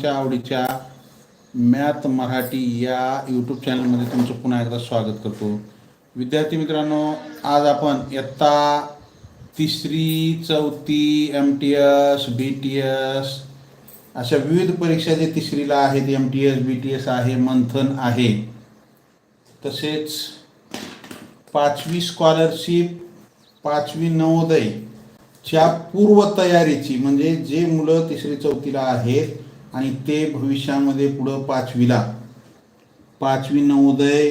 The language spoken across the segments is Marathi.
च्या आवडीच्या मॅथ मराठी या यूट्यूब चॅनलमध्ये तुमचं पुन्हा एकदा स्वागत करतो. विद्यार्थी मित्रांनो आज आपण इयत्ता तिसरी चौथी M T S B T S अशा विविध परीक्षा जे तिसरीला आहेत M T S B T S आहे मंथन आहे. तसेच पाचवी स्कॉलरशिप पाचवी नवोदय च्या पूर्वतयारीची म्हणजे जे मुलं तिसरी चौथीला आहेत आणि ते भविष्यामध्ये पुढं पाचवीला. पाचवी नवोदय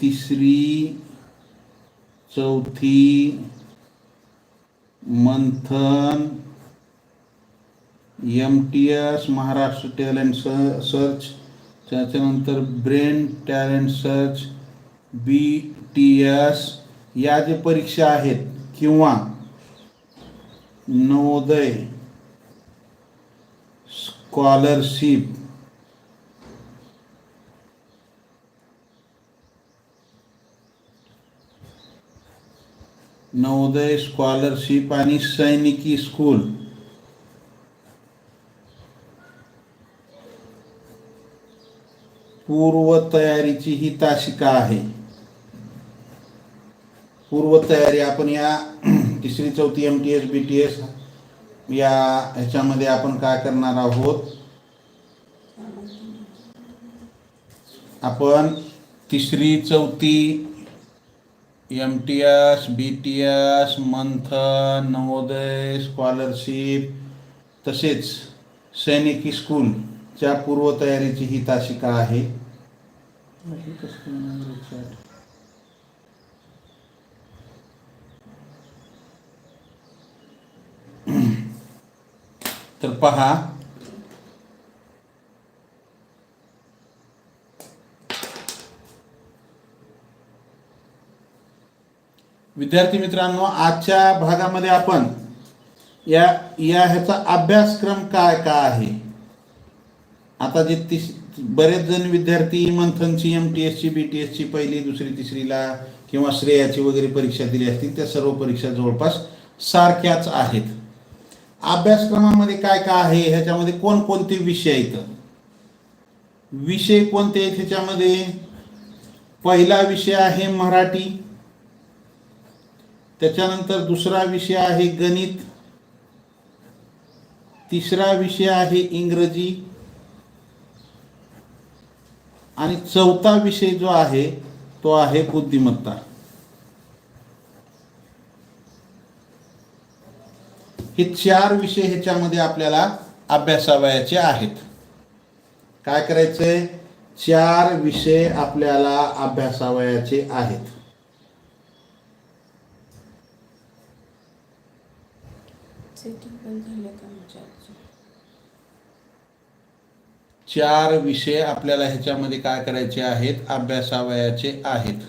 तिसरी चौथी Manthan M T S Maharashtra talent स सर्च त्याच्यानंतर brain talent search B T S या ज्या परीक्षा आहेत किंवा नवोदय स्कॉलरशिप नवोदय स्कॉलरशिप आणि सैनिकी स्कूल पूर्वतयारीची ही तासिका आहे. पूर्वतयारी आपण या तिसरी चौथी M T S B T S या ह्याच्यामध्ये आपण काय करणार आहोत? आपण तिसरी चौथी M T S B T S Manthan Navodaya scholarship तसेच सैनिकी स्कूलच्या पूर्वतयारीची ही तासिका आहे. तर पहा. विद्यार्थी मित्रांनो आजच्या भागामध्ये आपण या या ह्याचा अभ्यासक्रम काय काय आहे? आता जे तिस बरेच जण विद्यार्थी मंथनची एम टी एसची बी टी एसची पहिली दुसरी तिसरीला किंवा श्रेयाची वगैरे परीक्षा दिली असतील त्या सर्व परीक्षा जवळपास सारख्याच आहेत. अभ्यासक्रमामध्ये काय काय आहे? ह्याच्यामध्ये कोणकोणते विषय आहेत? विषय कोणते आहेत ह्याच्यामध्ये? पहिला विषय आहे मराठी. त्याच्यानंतर दुसरा विषय आहे गणित. तिसरा विषय आहे इंग्रजी. आणि चौथा विषय जो आहे तो आहे बुद्धिमत्ता. हे चार विषय ह्याच्यामध्ये आपल्याला अभ्यासावयाचे आहेत. काय करायचे? चार विषय आपल्याला अभ्यासावयाचे आहेत. चार विषय आपल्याला ह्याच्यामध्ये काय करायचे आहेत? अभ्यासावयाचे आहेत.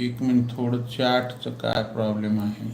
एक मिनिट थोडं चार्टचं काय प्रॉब्लेम आहे?